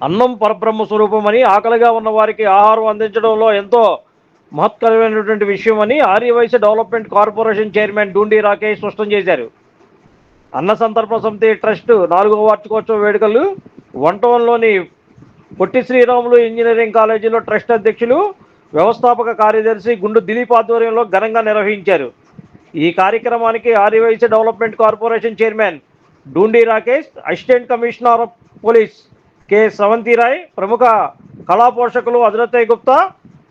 అన్నం పరబ్రహ్మ స్వరూపమని ఆకలిగా ఉన్న వారికి ఆహారం అందించడంలో ఎంతో మహత్కరమైనటువంటి విషయం అని Aryavysya development corporation chairman Dundi Rakesh స్పష్టం చేశారు. అన్న సందర్భ సమితి ట్రస్ట్ నాలుగో వార్షికోత్సవ వేడుకలు వంటవంలోని పొట్టి శ్రీరాములు ఇంజనీరింగ్ కాలేజీలో ట్రస్ట్ అధ్యక్షులు వ్యవస్థాపక కార్యదర్శి గుండు దిలీప్ ఆధ్వర్యంలో ఘనంగా నిర్వహించారు. ఈ కార్యక్రమానికి Aryavysya development corporation chairman Dundi Rakesh assistant commissioner of police K. Sravanthi Roy ప్రముఖ కళా పోషకులు అజరత్తయ్య గుప్తా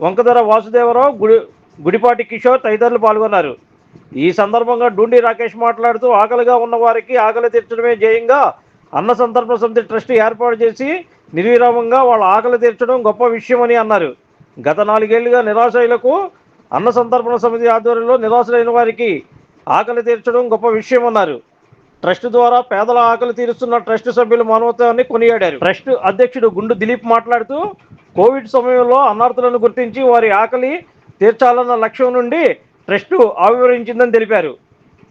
వంకధర వాసుదేవరావు గుడి గుడిపాటి కిషోర్ తదితరులు పాల్గొన్నారు. ఈ సందర్భంగా డూండి రాకేష్ మాట్లాడుతూ ఆకలిగా ఉన్న వారికి ఆకలి తీర్చడమే ధ్యేయంగా అన్న సందర్భ సమితి ట్రస్ట్ ఏర్పాటు చేసి నిర్విరామంగా వాళ్ళ ఆకలి తీర్చడం గొప్ప విషయమని అన్నారు. గత నాలుగేళ్ళుగా నిరాశయులకు అన్న సంతర్పణ సమితి ఆధ్వర్యంలో నిరాశలైన వారికి ఆకలి తీర్చడం గొప్ప విషయమన్నారు. ట్రస్ట్ ద్వారా పేదల ఆకలి తీరుస్తున్న ట్రస్ట్ సభ్యుల మానవత్వాన్ని కొనియాడారు. ట్రస్ట్ అధ్యక్షుడు గుండు దిలీప్ మాట్లాడుతూ కోవిడ్ సమయంలో అన్నార్థులను గుర్తించి వారి ఆకలి తీర్చాలన్న లక్ష్యం నుండి ట్రస్ట్ ఆవిర్వహించిందని తెలిపారు.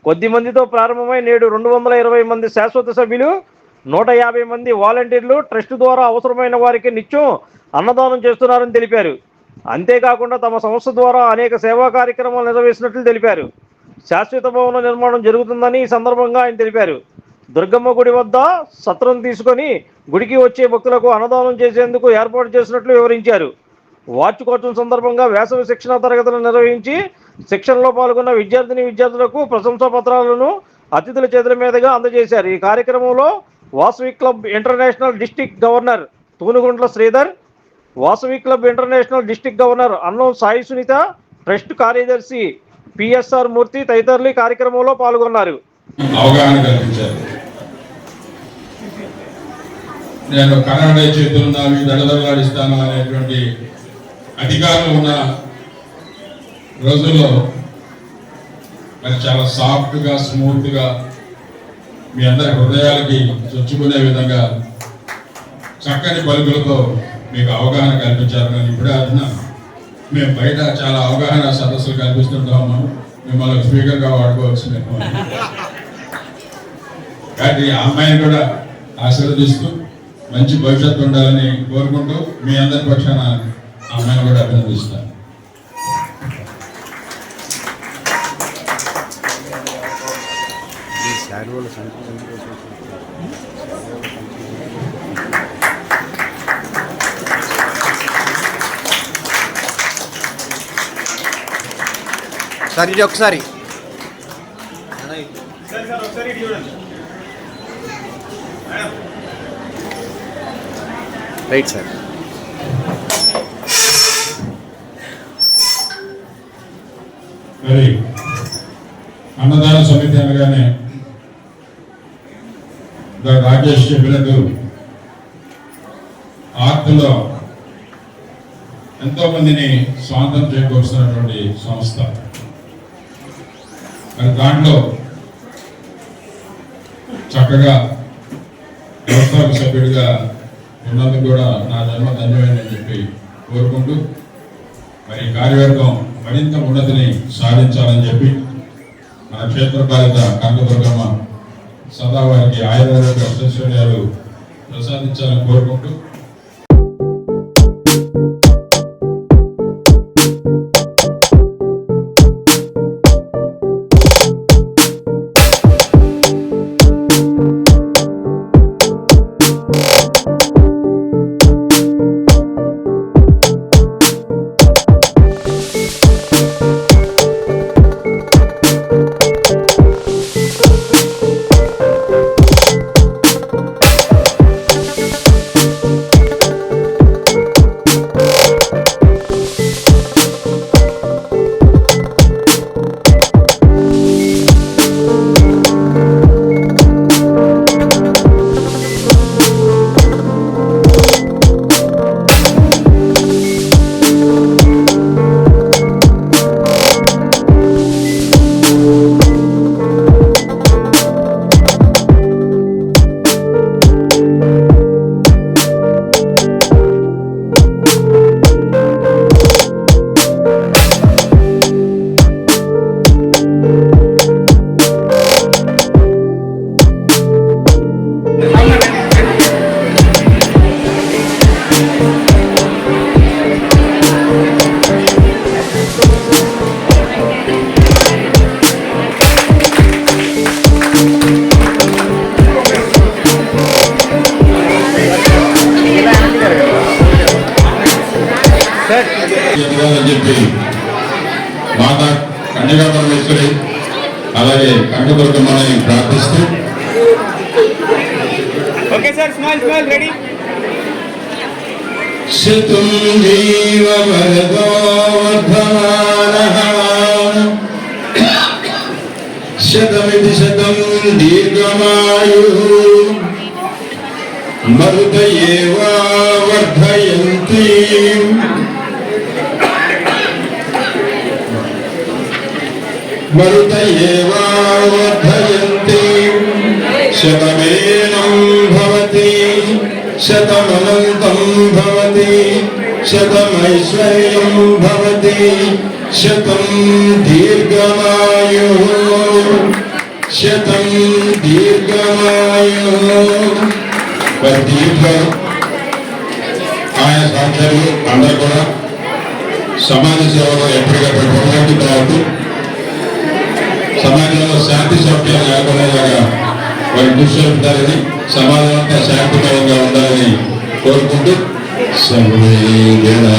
కొద్ది మందితో ప్రారంభమై నేడు రెండు వందల ఇరవై మంది శాశ్వత సభ్యులు నూట యాభై మంది వాలంటీర్లు ట్రస్ట్ ద్వారా అవసరమైన వారికి నిత్యం అన్నదానం చేస్తున్నారని తెలిపారు. అంతేకాకుండా తమ సంస్థ ద్వారా అనేక సేవా కార్యక్రమాలు నిర్వహిస్తున్నట్లు తెలిపారు. శాశ్వత భవన నిర్మాణం జరుగుతుందని ఈ సందర్భంగా ఆయన తెలిపారు. దుర్గమ్మ గుడి వద్ద సత్రం తీసుకొని గుడికి వచ్చే భక్తులకు అన్నదానం చేసేందుకు ఏర్పాటు చేసినట్లు వివరించారు. వార్షికోత్సవం సందర్భంగా వేసవి శిక్షణ తరగతులు నిర్వహించి శిక్షణలో పాల్గొన్న విద్యార్థిని విద్యార్థులకు ప్రశంసా పత్రాలను అతిథుల చేతుల మీదుగా అందజేశారు. ఈ కార్యక్రమంలో Vasavi club international district governor Thunuguntla Sridhar Vasavi club international district governor Annam Sai Sunitha trust కార్యదర్శి పిఎస్ఆర్ మూర్తి తదితరులు ఈ కార్యక్రమంలో పాల్గొన్నారు. అవగాహన కల్పించారు. నేను కన్నడ చేతులు నావి దడదడలాడిస్తాను అనేటువంటి అధికారులు ఉన్న రోజుల్లో మరి చాలా సాఫ్ట్గా స్మూత్గా మీ అందరి హృదయాలకి చొచ్చుకునే విధంగా చక్కని పలుకులతో మీకు అవగాహన కల్పించారు. నేను ఇప్పుడే అంటున్నాను మేము బయట చాలా అవగాహన సదస్సులు కల్పిస్తుంటాము మిమ్మల్ని స్పీకర్గా వాడుకోవచ్చు మేము కాబట్టి ఆ అమ్మాయిని కూడా ఆశీర్వదిస్తూ మంచి భవిష్యత్తు ఉండాలని కోరుకుంటూ మీ అందరి పక్షాన ఆ అమ్మాయిని కూడా అభినందిస్తాను ఈ సార్ ఇది ఒకసారి. Right sir. మరి అన్నదాన సమితి అనగానే రాజేష్ చెప్పినట్టు ఆర్ట్లో ఎంతో మందిని స్వాతంత్రం చేకూరుస్తున్నటువంటి సంస్థ. మరి దాంట్లో చక్కగా వ్యవస్థాపక సభ్యుడిగా ఉన్నందుకు కూడా నా జన్మ ధన్యమైందని చెప్పి కోరుకుంటూ మరి ఈ కార్యవర్గం మరింత ఉన్నతిని సాధించాలని చెప్పి మన క్షేత్రపాలిత కనకదుర్గమ్మ సదా వారికి ఆయుర్వేద అష్టైశ్వర్యాలు ప్రసాదించాలని కోరుకుంటూ చెప్పి మాత కన్యగా పరమేశ్వరి అలాగే కనకదుర్గమ్మని ప్రార్థిస్తూ. Okay sir smile smile ready. శతం జీవ శతమితి శతం దీర్ఘమాయు మరుత ఏవా మరుత ఏవా వర్ధయంతి శతమేనం భవతి శతమనంతం భవతి శతమైశ్వర్యం భవతి శతం దీర్ఘమాయు శతం దీర్ఘమాయు మరి దీర్ఘం ఆయా సాధ్యాలు అందరూ కూడా సమాజ సేవలో ఎప్పటికప్పుడు పునరుద్ధి అవుతూ సమాజంలో శాంతి సౌఖ్యాలు నెలకొనేలాగా వారి కృషి జరుపుతారని సమాజం శాంతిమయంగా ఉండాలని కోరుకుంటూ సర్వే జనా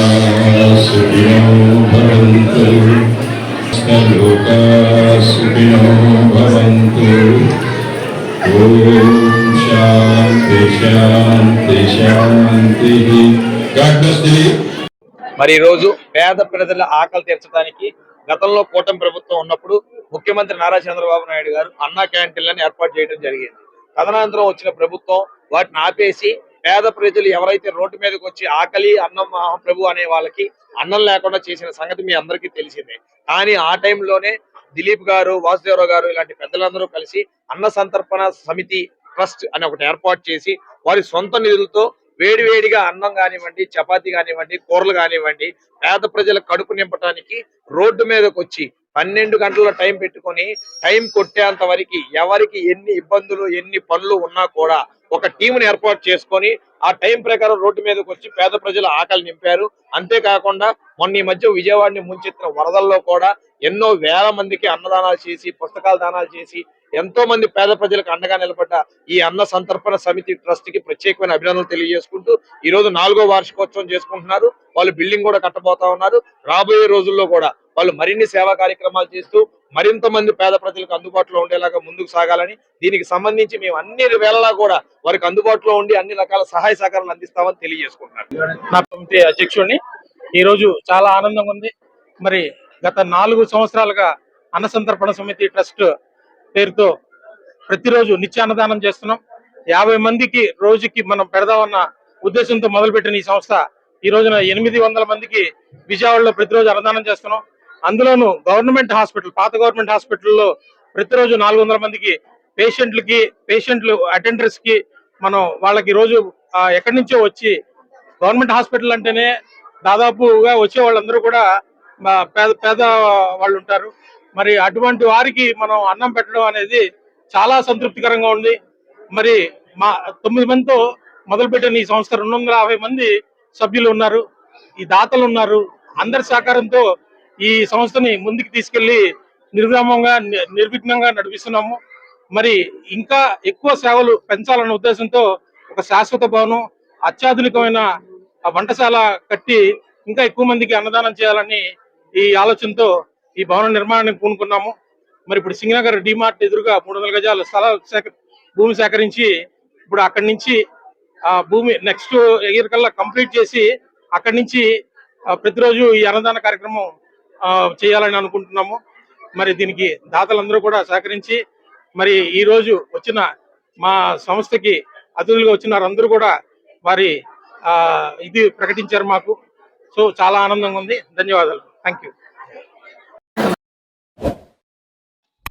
సుఖినో భవంతు లోకా సుఖినో భవంతు ఓం శాంతి శాంతి శాంతి గాడ్ బ్లెస్ మరి ఈరోజు రోజు పేద ప్రజల ఆకలి తీర్చడానికి గతంలో కూటమి ప్రభుత్వం ఉన్నప్పుడు ముఖ్యమంత్రి నారా చంద్రబాబు నాయుడు గారు అన్నా క్యాంటీన్లను ఏర్పాటు చేయడం జరిగింది. తదనంతరం వచ్చిన ప్రభుత్వం వాటిని ఆపేసి పేద ప్రజలు ఎవరైతే రోడ్డు మీదకి వచ్చి ఆకలి అన్నం మహాప్రభు అనే వాళ్ళకి అన్నం లేకుండా చేసిన సంగతి మీ అందరికీ తెలిసిందే. కానీ ఆ టైంలోనే దిలీప్ గారు వాసుదేవరావు గారు ఇలాంటి పెద్దలందరూ కలిసి అన్న సంతర్పణ సమితి ట్రస్ట్ అని ఒకటి ఏర్పాటు చేసి వారి సొంత నిధులతో వేడివేడిగా అన్నం కానివ్వండి చపాతీ కానివ్వండి కూరలు కానివ్వండి పేద ప్రజల కడుపు నింపడానికి రోడ్డు మీదకి వచ్చి పన్నెండు గంటల టైం పెట్టుకొని టైం కొట్టేంత వరకు ఎవరికి ఎన్ని ఇబ్బందులు ఎన్ని పనులు ఉన్నా కూడా ఒక టీంని ఏర్పాటు చేసుకొని ఆ టైం ప్రకారం రోడ్డు మీదకి వచ్చి పేద ప్రజల ఆకలి నింపారు. అంతేకాకుండా మొన్న ఈ మధ్య విజయవాడని ముంచెత్తిన వరదల్లో కూడా ఎన్నో వేల మందికి అన్నదానాలు చేసి పుస్తకాల దానాలు చేసి ఎంతో మంది పేద ప్రజలకు అండగా నిలబడ్డ ఈ అన్న సంతర్పణ సమితి ట్రస్ట్కి ప్రత్యేకమైన అభినందనలు తెలియజేసుకుంటూ ఈ రోజు నాలుగో వార్షికోత్సవం చేసుకుంటున్నారు. వాళ్ళు బిల్డింగ్ కూడా కట్టబోతా ఉన్నారు. రాబోయే రోజుల్లో కూడా వాళ్ళు మరిన్ని సేవా కార్యక్రమాలు చేస్తూ మరింత మంది పేద ప్రజలకు అందుబాటులో ఉండేలాగా ముందుకు సాగాలని దీనికి సంబంధించి మేము అన్ని వేళలా కూడా వారికి అందుబాటులో ఉండి అన్ని రకాల సహాయ సహకారాలు అందిస్తామని తెలియజేసుకుంటున్నారు. నా కమిటీ అధ్యక్షుడిని. ఈ రోజు చాలా ఆనందంగా ఉంది. మరి గత నాలుగు సంవత్సరాలుగా అన్న సంతర్పణ సమితి ట్రస్ట్ పేరుతో ప్రతిరోజు నిత్యాన్నదానం చేస్తున్నాం. యాభై మందికి రోజుకి మనం పెడదామన్న ఉద్దేశంతో మొదలుపెట్టిన ఈ సంస్థ ఈ రోజున ఎనిమిది వందల మందికి విజయవాడలో ప్రతిరోజు అన్నదానం చేస్తున్నాం. అందులోనూ గవర్నమెంట్ హాస్పిటల్ పాత గవర్నమెంట్ హాస్పిటల్లో ప్రతిరోజు నాలుగు వందల మందికి పేషెంట్లకి పేషెంట్లు అటెండర్స్కి మనం వాళ్ళకి రోజు ఎక్కడి నుంచో వచ్చి గవర్నమెంట్ హాస్పిటల్ అంటేనే దాదాపుగా వచ్చే వాళ్ళందరూ కూడా పేద పేద వాళ్ళు ఉంటారు. మరి అటువంటి వారికి మనం అన్నం పెట్టడం అనేది చాలా సంతృప్తికరంగా ఉంది. మరి మా తొమ్మిది మందితో మొదలుపెట్టిన ఈ సంస్థ రెండు వందల యాభై మంది సభ్యులు ఉన్నారు. ఈ దాతలు ఉన్నారు. అందరి సహకారంతో ఈ సంస్థని ముందుకు తీసుకెళ్ళి నిర్విరామంగా నిర్విఘ్నంగా నడిపిస్తున్నాము. మరి ఇంకా ఎక్కువ సేవలు పెంచాలన్న ఉద్దేశంతో ఒక శాశ్వత భవనం అత్యాధునికమైన ఆ వంటశాల కట్టి ఇంకా ఎక్కువ మందికి అన్నదానం చేయాలని ఈ ఆలోచనతో ఈ భవన నిర్మాణానికి పూనుకున్నాము. మరి ఇప్పుడు సింగనగర్ డిమార్ట్ ఎదురుగా మూడు వందల గజాల స్థల భూమి సేకరించి ఇప్పుడు అక్కడి నుంచి ఆ భూమి నెక్స్ట్ ఇయర్ కల్లా కంప్లీట్ చేసి అక్కడి నుంచి ప్రతిరోజు ఈ అన్నదాన కార్యక్రమం చేయాలని అనుకుంటున్నాము. మరి దీనికి దాతలందరూ కూడా సహకరించి మరి ఈ రోజు వచ్చిన మా సంస్థకి అతిథులుగా వచ్చిన వారందరూ కూడా వారి ఇది ప్రకటించారు మాకు. సో చాలా ఆనందంగా ఉంది. ధన్యవాదాలు. Thank you